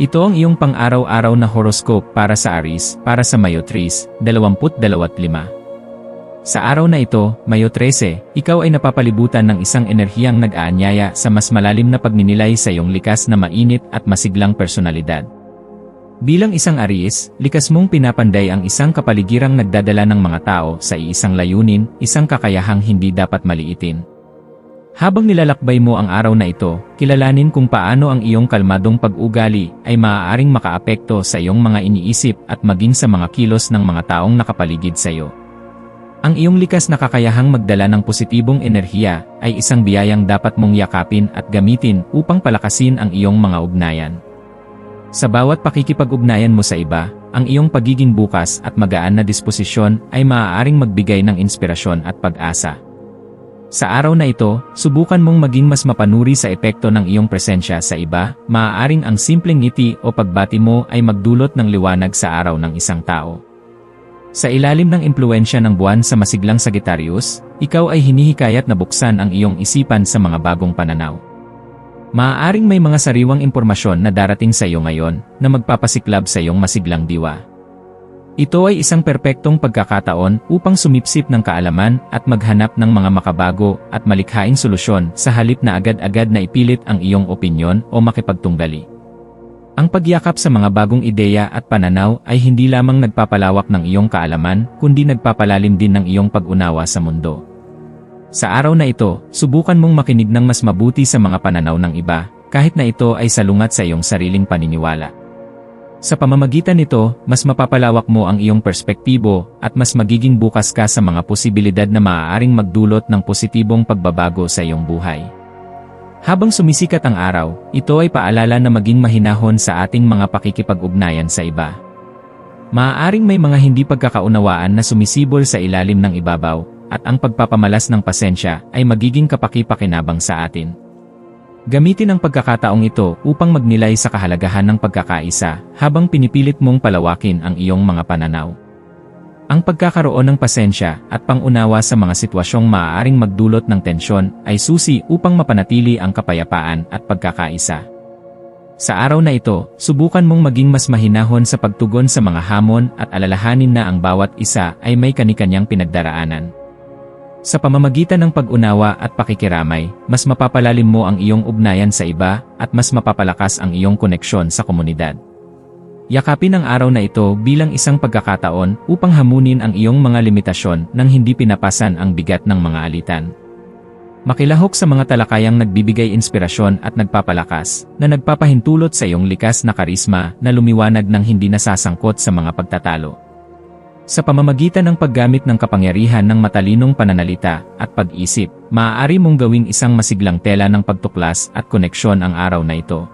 Ito ang iyong pang-araw-araw na horoscope para sa Aris, para sa Mayo 3, 2025. Sa araw na ito, Mayo 13, ikaw ay napapalibutan ng isang enerhiyang nag-aanyaya sa mas malalim na pagninilay sa iyong likas na mainit at masiglang personalidad. Bilang isang Aries, likas mong pinapanday ang isang kapaligirang nagdadala ng mga tao sa iisang layunin, isang kakayahang hindi dapat maliitin. Habang nilalakbay mo ang araw na ito, kilalanin kung paano ang iyong kalmadong pag-ugali ay maaaring makaapekto sa iyong mga iniisip at maging sa mga kilos ng mga taong nakapaligid sa iyo. Ang iyong likas na kakayahang magdala ng positibong enerhiya ay isang biyayang dapat mong yakapin at gamitin upang palakasin ang iyong mga ugnayan. Sa bawat pakikipag-ugnayan mo sa iba, ang iyong pagiging bukas at magaan na disposisyon ay maaaring magbigay ng inspirasyon at pag-asa. Sa araw na ito, subukan mong maging mas mapanuri sa epekto ng iyong presensya sa iba, maaaring ang simpleng ngiti o pagbati mo ay magdulot ng liwanag sa araw ng isang tao. Sa ilalim ng impluensya ng buwan sa masiglang Sagittarius, ikaw ay hinihikayat na buksan ang iyong isipan sa mga bagong pananaw. Maaaring may mga sariwang impormasyon na darating sa iyo ngayon na magpapasiklab sa iyong masiglang diwa. Ito ay isang perpektong pagkakataon upang sumipsip ng kaalaman at maghanap ng mga makabago at malikhaing solusyon sa halip na agad-agad na ipilit ang iyong opinyon o makipagtunggali. Ang pagyakap sa mga bagong ideya at pananaw ay hindi lamang nagpapalawak ng iyong kaalaman kundi nagpapalalim din ng iyong pag-unawa sa mundo. Sa araw na ito, subukan mong makinig ng mas mabuti sa mga pananaw ng iba, kahit na ito ay salungat sa iyong sariling paniniwala. Sa pamamagitan nito, mas mapapalawak mo ang iyong perspektibo at mas magiging bukas ka sa mga posibilidad na maaaring magdulot ng positibong pagbabago sa iyong buhay. Habang sumisikat ang araw, ito ay paalala na maging mahinahon sa ating mga pakikipag-ugnayan sa iba. Maaaring may mga hindi pagkakaunawaan na sumisibol sa ilalim ng ibabaw, at ang pagpapamalas ng pasensya ay magiging kapaki-pakinabang sa atin. Gamitin ang pagkakataong ito upang magnilay sa kahalagahan ng pagkakaisa habang pinipilit mong palawakin ang iyong mga pananaw. Ang pagkakaroon ng pasensya at pangunawa sa mga sitwasyong maaaring magdulot ng tensyon ay susi upang mapanatili ang kapayapaan at pagkakaisa. Sa araw na ito, subukan mong maging mas mahinahon sa pagtugon sa mga hamon at alalahanin na ang bawat isa ay may kanikanyang pinagdaraanan. Sa pamamagitan ng pag-unawa at pakikiramay, mas mapapalalim mo ang iyong ugnayan sa iba at mas mapapalakas ang iyong koneksyon sa komunidad. Yakapin ang araw na ito bilang isang pagkakataon upang hamunin ang iyong mga limitasyon nang hindi pinapasan ang bigat ng mga alitan. Makilahok sa mga talakayang nagbibigay inspirasyon at nagpapalakas na nagpapahintulot sa iyong likas na karisma na lumiwanag ng hindi nasasangkot sa mga pagtatalo. Sa pamamagitan ng paggamit ng kapangyarihan ng matalinong pananalita at pag-isip, maaari mong gawing isang masiglang tela ng pagtuklas at koneksyon ang araw na ito.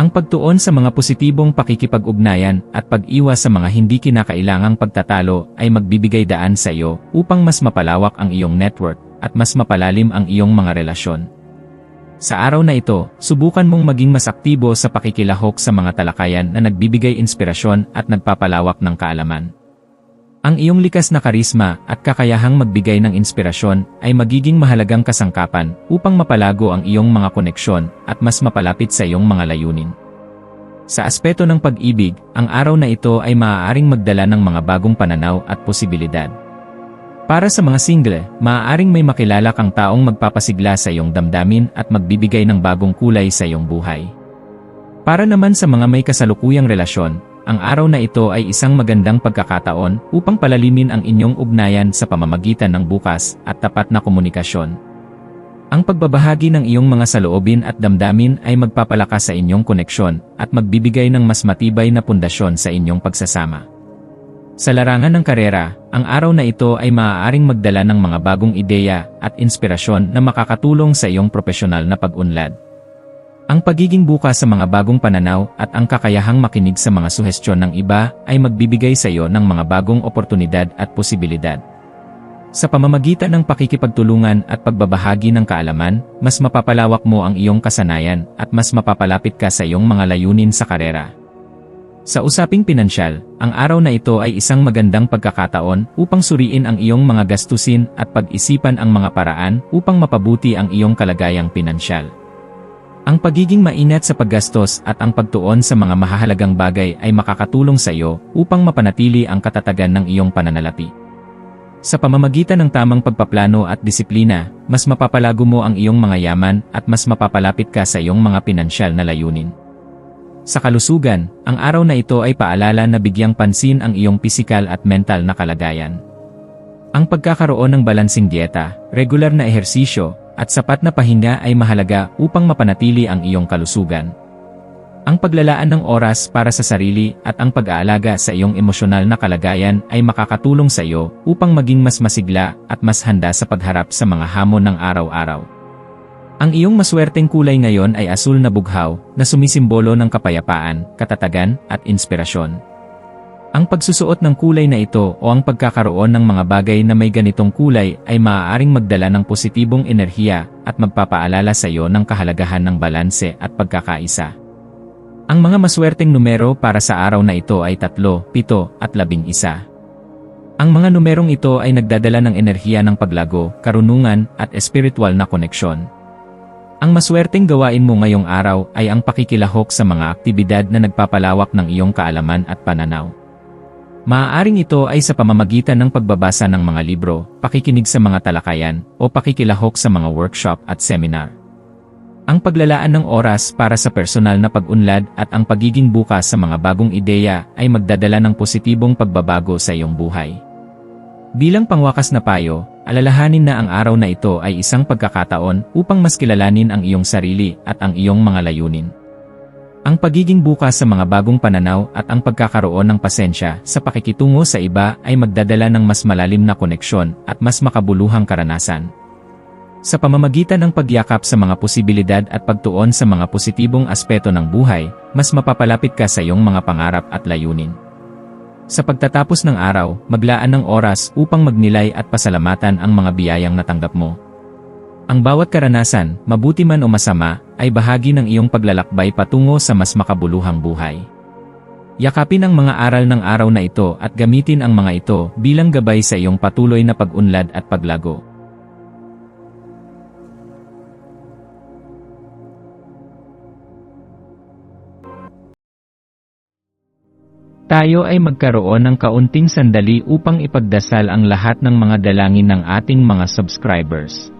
Ang pagtuon sa mga positibong pakikipag-ugnayan at pag-iwas sa mga hindi kinakailangang pagtatalo ay magbibigay daan sa iyo upang mas mapalawak ang iyong network at mas mapalalim ang iyong mga relasyon. Sa araw na ito, subukan mong maging mas aktibo sa pakikilahok sa mga talakayan na nagbibigay inspirasyon at nagpapalawak ng kaalaman. Ang iyong likas na karisma at kakayahang magbigay ng inspirasyon ay magiging mahalagang kasangkapan upang mapalago ang iyong mga koneksyon at mas mapalapit sa iyong mga layunin. Sa aspeto ng pag-ibig, ang araw na ito ay maaaring magdala ng mga bagong pananaw at posibilidad. Para sa mga single, maaaring may makilala kang taong magpapasigla sa iyong damdamin at magbibigay ng bagong kulay sa iyong buhay. Para naman sa mga may kasalukuyang relasyon, ang araw na ito ay isang magandang pagkakataon upang palalimin ang inyong ugnayan sa pamamagitan ng bukas at tapat na komunikasyon. Ang pagbabahagi ng iyong mga saloobin at damdamin ay magpapalakas sa inyong koneksyon at magbibigay ng mas matibay na pundasyon sa inyong pagsasama. Sa larangan ng karera, ang araw na ito ay maaaring magdala ng mga bagong ideya at inspirasyon na makakatulong sa iyong profesional na pag-unlad. Ang pagiging bukas sa mga bagong pananaw at ang kakayahang makinig sa mga suhestyon ng iba ay magbibigay sa iyo ng mga bagong oportunidad at posibilidad. Sa pamamagitan ng pakikipagtulungan at pagbabahagi ng kaalaman, mas mapapalawak mo ang iyong kasanayan at mas mapapalapit ka sa iyong mga layunin sa karera. Sa usaping pinansyal, ang araw na ito ay isang magandang pagkakataon upang suriin ang iyong mga gastusin at pag-isipan ang mga paraan upang mapabuti ang iyong kalagayang pinansyal. Ang pagiging maingat sa paggastos at ang pagtuon sa mga mahahalagang bagay ay makakatulong sa iyo upang mapanatili ang katatagan ng iyong pananalapi. Sa pamamagitan ng tamang pagpaplano at disiplina, mas mapapalago mo ang iyong mga yaman at mas mapapalapit ka sa iyong mga pinansyal na layunin. Sa kalusugan, ang araw na ito ay paalala na bigyang pansin ang iyong pisikal at mental na kalagayan. Ang pagkakaroon ng balansing dieta, regular na ehersisyo, at sapat na pahinga ay mahalaga upang mapanatili ang iyong kalusugan. Ang paglalaan ng oras para sa sarili at ang pag-aalaga sa iyong emosyonal na kalagayan ay makakatulong sa iyo upang maging mas masigla at mas handa sa pagharap sa mga hamon ng araw-araw. Ang iyong maswerteng kulay ngayon ay asul na bughaw na sumisimbolo ng kapayapaan, katatagan, at inspirasyon. Ang pagsusuot ng kulay na ito o ang pagkakaroon ng mga bagay na may ganitong kulay ay maaaring magdala ng positibong enerhiya at magpapaalala sa iyo ng kahalagahan ng balanse at pagkakaisa. Ang mga maswerteng numero para sa araw na ito ay 3, 7 at 11. Ang mga numerong ito ay nagdadala ng enerhiya ng paglago, karunungan at espiritual na koneksyon. Ang maswerteng gawain mo ngayong araw ay ang pakikilahok sa mga aktibidad na nagpapalawak ng iyong kaalaman at pananaw. Maaaring ito ay sa pamamagitan ng pagbabasa ng mga libro, pakikinig sa mga talakayan, o pakikilahok sa mga workshop at seminar. Ang paglalaan ng oras para sa personal na pag-unlad at ang pagiging bukas sa mga bagong ideya ay magdadala ng positibong pagbabago sa iyong buhay. Bilang pangwakas na payo, alalahanin na ang araw na ito ay isang pagkakataon upang mas kilalanin ang iyong sarili at ang iyong mga layunin. Ang pagiging bukas sa mga bagong pananaw at ang pagkakaroon ng pasensya sa pakikitungo sa iba ay magdadala ng mas malalim na koneksyon at mas makabuluhang karanasan. Sa pamamagitan ng pagyakap sa mga posibilidad at pagtuon sa mga positibong aspeto ng buhay, mas mapapalapit ka sa iyong mga pangarap at layunin. Sa pagtatapos ng araw, maglaan ng oras upang magnilay at pasalamatan ang mga biyayang natanggap mo. Ang bawat karanasan, mabuti man o masama, ay bahagi ng iyong paglalakbay patungo sa mas makabuluhang buhay. Yakapin ang mga aral ng araw na ito at gamitin ang mga ito bilang gabay sa iyong patuloy na pag-unlad at paglago. Tayo ay magkaroon ng kaunting sandali upang ipagdasal ang lahat ng mga dalangin ng ating mga subscribers